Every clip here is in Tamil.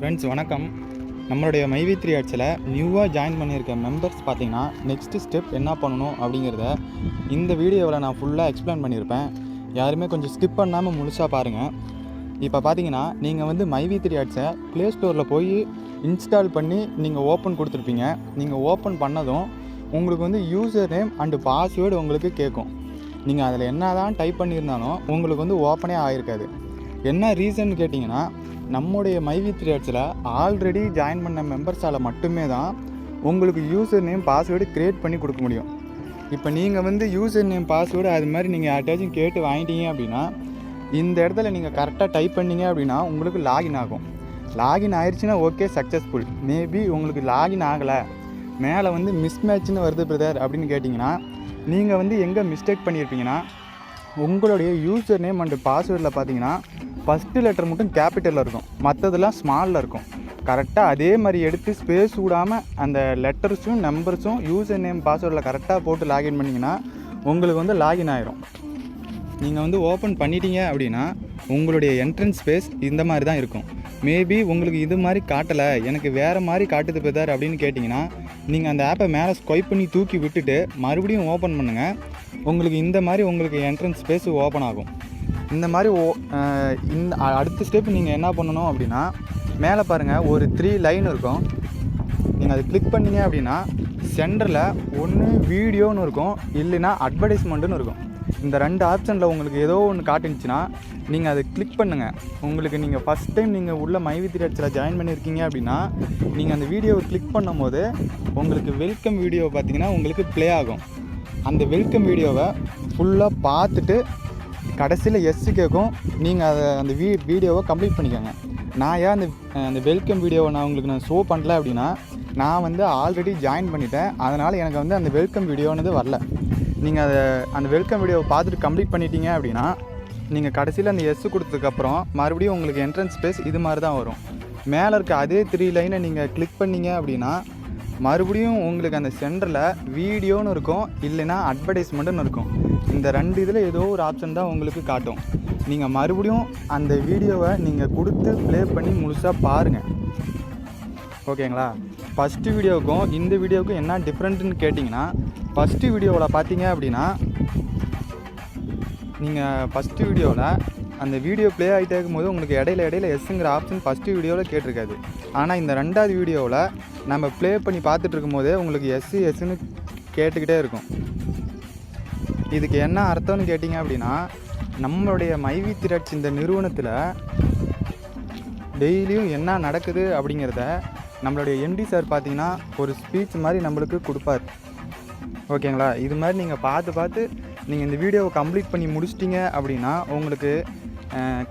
ஃப்ரெண்ட்ஸ் வணக்கம். நம்மளுடைய மைவி த்ரீ ஆட்ஸில் நியூவாக ஜாயின் பண்ணியிருக்க மெம்பர்ஸ் பார்த்தீங்கன்னா நெக்ஸ்ட் ஸ்டெப் என்ன பண்ணணும் அப்படிங்கிறத இந்த வீடியோவில் நான் ஃபுல்லாக எக்ஸ்பிளைன் பண்ணியிருப்பேன். யாருமே கொஞ்சம் ஸ்கிப் பண்ணாமல் முழுசாக பாருங்கள் இப்போ பார்த்தீங்கன்னா நீங்கள் வந்து மைவி த்ரீ ஆட்ஸை ப்ளே ஸ்டோரில் போய் இன்ஸ்டால் பண்ணி நீங்கள் ஓப்பன் கொடுத்துருப்பீங்க. நீங்கள் ஓப்பன் பண்ணதும் உங்களுக்கு வந்து யூசர் நேம் அண்டு பாஸ்வேர்டு உங்களுக்கு கேட்கும். நீங்கள் அதில் என்ன தான் டைப் பண்ணியிருந்தாலும் உங்களுக்கு வந்து ஓப்பனே ஆகிருக்காது என்ன ரீசன் கேட்டிங்கன்னா நம்முடைய மைவி த்ரீ ஆட்ஸில் ஆல்ரெடி ஜாயின் பண்ண மெம்பர்ஸால் மட்டுமே தான் உங்களுக்கு யூசர் நேம் பாஸ்வேர்டு க்ரியேட் பண்ணி கொடுக்க முடியும். இப்போ நீங்கள் வந்து யூசர் நேம் பாஸ்வேர்டு அது மாதிரி நீங்கள் யார்ட்டாச்சும் கேட்டு வாங்கிட்டீங்க அப்படின்னா இந்த இடத்துல நீங்கள் கரெக்டாக டைப் பண்ணீங்க அப்படின்னா உங்களுக்கு லாகின் ஆகும். லாகின் ஆயிடுச்சுன்னா ஓகே சக்ஸஸ்ஃபுல் மேபி உங்களுக்கு லாகின் ஆகலை. மேலே வந்து மிஸ்மேட்ச்னு வருது பிரதர் அப்படின்னு கேட்டிங்கன்னா நீங்கள் வந்து எங்கே மிஸ்டேக் பண்ணியிருப்பீங்கன்னா உங்களுடைய யூசர் நேம் அண்டு பாஸ்வேர்டில் பார்த்தீங்கன்னா ஃபஸ்ட்டு லெட்டர் மட்டும் கேபிட்டலில் இருக்கும். மற்றதெல்லாம் ஸ்மாலில் இருக்கும். கரெக்டாக அதே மாதிரி எடுத்து ஸ்பேஸ் விடாமல் அந்த லெட்டர்ஸும் நம்பர்ஸும் யூசர் நேம் பாஸ்வேர்டில் கரெக்டாக போட்டு லாகின் பண்ணிங்கன்னா உங்களுக்கு வந்து லாகின் ஆகிரும் நீங்கள் வந்து ஓப்பன் பண்ணிட்டீங்க அப்படின்னா உங்களுடைய என்ட்ரன்ஸ் ஸ்பேஸ் இந்த மாதிரி தான் இருக்கும். மேபி உங்களுக்கு இது மாதிரி காட்டலை எனக்கு வேறு மாதிரி காட்டுது பெதார் அப்படின்னு கேட்டிங்கன்னா நீங்கள் அந்த ஆப்பை மேலே ஸ்கொய்ப் பண்ணி தூக்கி விட்டுட்டு மறுபடியும் ஓப்பன் பண்ணுங்கள் உங்களுக்கு இந்த மாதிரி உங்களுக்கு என்ட்ரன்ஸ் ஸ்பேஸ் ஓப்பன் ஆகும். இந்த மாதிரி ஓ இந்த அடுத்த ஸ்டெப் நீங்கள் என்ன பண்ணணும் அப்படின்னா மேலே பாருங்கள் ஒரு த்ரீ லைன் இருக்கும். நீங்கள் அதை கிளிக் பண்ணீங்க அப்படின்னா சென்டரில் ஒன்று வீடியோன்னு இருக்கும் இல்லைன்னா அட்வர்டைஸ்மெண்ட்டுன்னு இருக்கும். இந்த ரெண்டு ஆப்ஷனில் உங்களுக்கு ஏதோ ஒன்று காட்டுனுச்சுன்னா நீங்கள் அதை கிளிக் பண்ணுங்கள் உங்களுக்கு நீங்கள் ஃபஸ்ட் டைம் நீங்கள் உள்ள மைவி திரேட்ஸில் ஜாயின் பண்ணியிருக்கீங்க அப்படின்னா நீங்கள் அந்த வீடியோவை கிளிக் பண்ணும்போது உங்களுக்கு வெல்கம் வீடியோ பார்த்தீங்கன்னா உங்களுக்கு ப்ளே ஆகும். அந்த வெல்கம் வீடியோவை ஃபுல்லாக பார்த்துட்டு கடைசியில் எஸ் கேட்கும் நீங்கள் அதை அந்த வீ வீடியோவை கம்ப்ளீட் பண்ணிக்கோங்க. நான் ஏன் அந்த அந்த வெல்கம் வீடியோவை நான் உங்களுக்கு நான் ஷோ பண்ணல அப்படின்னா நான் வந்து ஆல்ரெடி ஜாயின் பண்ணிட்டேன். அதனால் எனக்கு வந்து அந்த வெல்கம் வீடியோனது வரல. நீங்கள் அதை அந்த வெல்கம் வீடியோவை பார்த்துட்டு கம்ப்ளீட் பண்ணிட்டீங்க அப்படின்னா நீங்கள் கடைசியில் அந்த எஸ் கொடுத்ததுக்கப்புறம் மறுபடியும் உங்களுக்கு என்ட்ரன்ஸ் ஸ்பேஸ் இது மாதிரி தான் வரும். மேலே இருக்க அதே த்ரீ லைனை நீங்கள் கிளிக் பண்ணீங்க அப்படின்னா மறுபடியும் உங்களுக்கு அந்த சென்டரில் வீடியோன்னு இருக்கும் இல்லைன்னா அட்வர்டைஸ்மெண்ட்டுன்னு இருக்கும். இந்த ரெண்டு இதில் ஏதோ ஒரு ஆப்ஷன் தான் உங்களுக்கு காட்டும். நீங்கள் மறுபடியும் அந்த வீடியோவை நீங்கள் கொடுத்து ப்ளே பண்ணி முழுசாக பாருங்கள் ஓகேங்களா ஃபஸ்ட்டு வீடியோவுக்கும் இந்த வீடியோவுக்கும் என்ன டிஃப்ரெண்ட்டுன்னு கேட்டிங்கன்னா ஃபஸ்ட்டு வீடியோவில் பார்த்தீங்க அப்படின்னா நீங்கள் ஃபஸ்ட்டு வீடியோவில் அந்த வீடியோ ப்ளே ஆகிட்டே இருக்கும்போது உங்களுக்கு இடையில இடையில எஸ்ஸுங்கிற ஆப்ஷன் ஃபஸ்ட்டு வீடியோவில் கேட்டிருக்காது. ஆனால் இந்த ரெண்டாவது வீடியோவில் நம்ம ப்ளே பண்ணி பார்த்துட்டு இருக்கும்போதே உங்களுக்கு எஸ்ஸு எஸ்ஸுன்னு கேட்டுக்கிட்டே இருக்கும். இதுக்கு என்ன அர்த்தம்னு கேட்டிங்க அப்படின்னா நம்மளுடைய மைவி திரட்சி இந்த நிறுவனத்தில் டெய்லியும் என்ன நடக்குது அப்படிங்கிறத நம்மளுடைய எம்டி சார் பார்த்தீங்கன்னா ஒரு ஸ்பீச் மாதிரி நம்மளுக்கு கொடுப்பார். ஓகேங்களா? இது மாதிரி நீங்கள் பார்த்து பார்த்து நீங்கள் இந்த வீடியோவை கம்ப்ளீட் பண்ணி முடிச்சிட்டிங்க அப்படின்னா உங்களுக்கு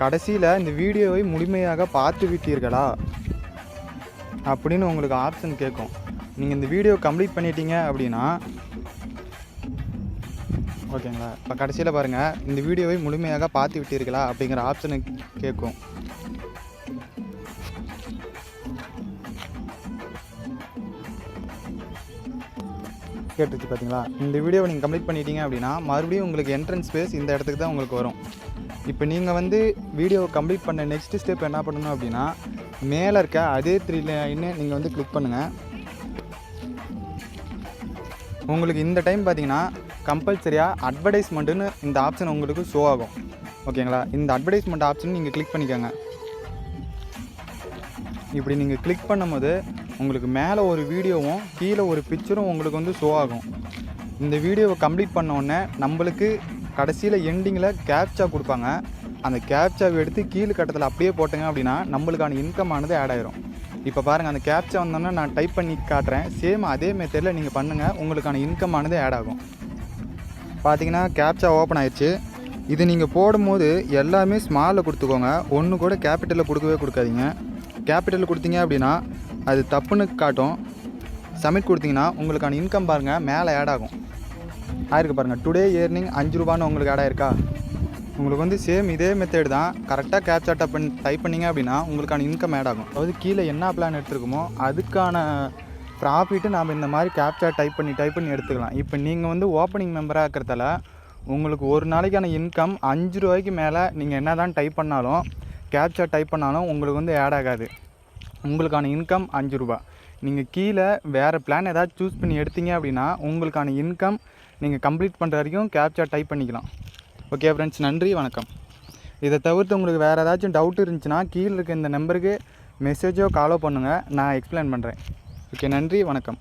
கடைசியில் இந்த வீடியோவை முழுமையாக பார்த்து விட்டீர்களா? அப்படின்னு உங்களுக்கு ஆப்ஷன் கேட்கும் நீங்கள் இந்த வீடியோ கம்ப்ளீட் பண்ணிட்டீங்க அப்படின்னா ஓகேங்களா? இப்போ கடைசியில் பாருங்கள் இந்த வீடியோவை முழுமையாக பார்த்து விட்டீர்களா அப்படிங்கிற ஆப்ஷனு கேட்கும் கேட்டுச்சு பார்த்தீங்களா இந்த வீடியோவை நீங்கள் கம்ப்ளீட் பண்ணிட்டீங்க அப்படின்னா மறுபடியும் உங்களுக்கு என்ட்ரன்ஸ் ஸ்பேஸ் இந்த இடத்துக்கு தான் உங்களுக்கு வரும். இப்போ நீங்கள் வந்து வீடியோவை கம்ப்ளீட் பண்ண நெக்ஸ்ட் ஸ்டெப் என்ன பண்ணணும் அப்படின்னா மேலே இருக்க அதே த்ரீ லைன்னு நீங்கள் வந்து கிளிக் பண்ணுங்கள் உங்களுக்கு இந்த டைம் பார்த்தீங்கன்னா கம்பல்சரியாக அட்வர்டைஸ்மெண்ட்டுன்னு இந்த ஆப்ஷன் உங்களுக்கு ஷோ ஆகும். ஓகேங்களா இந்த அட்வர்டைஸ்மெண்ட் ஆப்ஷன் நீங்கள் கிளிக் பண்ணிக்கோங்க. இப்படி நீங்கள் கிளிக் பண்ணும்போது உங்களுக்கு மேலே ஒரு வீடியோவும் கீழே ஒரு பிக்சரும் உங்களுக்கு வந்து ஷோ ஆகும். இந்த வீடியோவை கம்ப்ளீட் பண்ண உடனே நம்மளுக்கு கடைசியில் எண்டிங்கில் கேப்சா கொடுப்பாங்க. அந்த கேப்சாவை எடுத்து கீழ் கட்டத்தில் அப்படியே போட்டங்க அப்படின்னா நம்மளுக்கான இன்கம் ஆனது ஆட் ஆயிரும். இப்போ பாருங்கள் அந்த கேப்சா வந்தோன்னே நான் டைப் பண்ணி காட்டுறேன். சேம் அதே மெத்தடில் நீங்கள் பண்ணுங்கள் உங்களுக்கான இன்கம் ஆனது ஆட் ஆகும். பார்த்தீங்கன்னா கேப்சா ஓப்பன் ஆயிடுச்சு. இது நீங்கள் போடும்போது எல்லாமே ஸ்மாலில் கொடுத்துக்கோங்க. ஒன்று கூட கேபிட்டலில் கொடுக்கவே கொடுக்காதீங்க. கேபிட்டலில் கொடுத்தீங்க அப்படின்னா அது தப்புன்னு காட்டும். சப்மிட் கொடுத்தீங்கன்னா உங்களுக்கான இன்கம் பாருங்கள் மேலே ஆட் ஆகும். ஆயிருக்கு பாருங்கள் டுடே ஏர்னிங் அஞ்சு ரூபான்னு உங்களுக்கு ஆட் ஆயிருக்கா? உங்களுக்கு வந்து சேம் இதே மெத்தட் தான். கரெக்டாக கேப்சா டப் பண்ணி டைப் பண்ணீங்க அப்படின்னா உங்களுக்கான இன்கம் ஆட் ஆகும். அதாவது கீழே என்ன பிளான் எடுத்துருக்குமோ அதுக்கான ப்ராஃபிட்டு நாம் இந்த மாதிரி கேப்சா டைப் பண்ணி டைப் பண்ணி எடுத்துக்கலாம். இப்போ நீங்கள் வந்து ஓப்பனிங் மெம்பராக இருக்கிறதால உங்களுக்கு ஒரு நாளைக்கான இன்கம் அஞ்சு ரூபாய்க்கு மேலே நீங்கள் என்ன தான் டைப் பண்ணாலும் கேப்சா டைப் பண்ணாலும் உங்களுக்கு வந்து ஆட் ஆகாது. உங்களுக்கான இன்கம் அஞ்சு ரூபா. நீங்கள் கீழே வேறு பிளான் ஏதாவது சூஸ் பண்ணி எடுத்தீங்க அப்படின்னா உங்களுக்கான இன்கம் நீங்கள் கம்ப்ளீட் பண்ணுற வரைக்கும் கேப்சா டைப் பண்ணிக்கலாம். ஓகே ஃப்ரெண்ட்ஸ் நன்றி வணக்கம். இதை தவிர்த்து உங்களுக்கு வேறு ஏதாச்சும் டவுட் இருந்துச்சுன்னா கீழே இருக்க இந்த நம்பருக்கு மெசேஜோ காலோ பண்ணுங்கள் நான் எக்ஸ்பிளைன் பண்ணுறேன் ஓகே நன்றி வணக்கம்.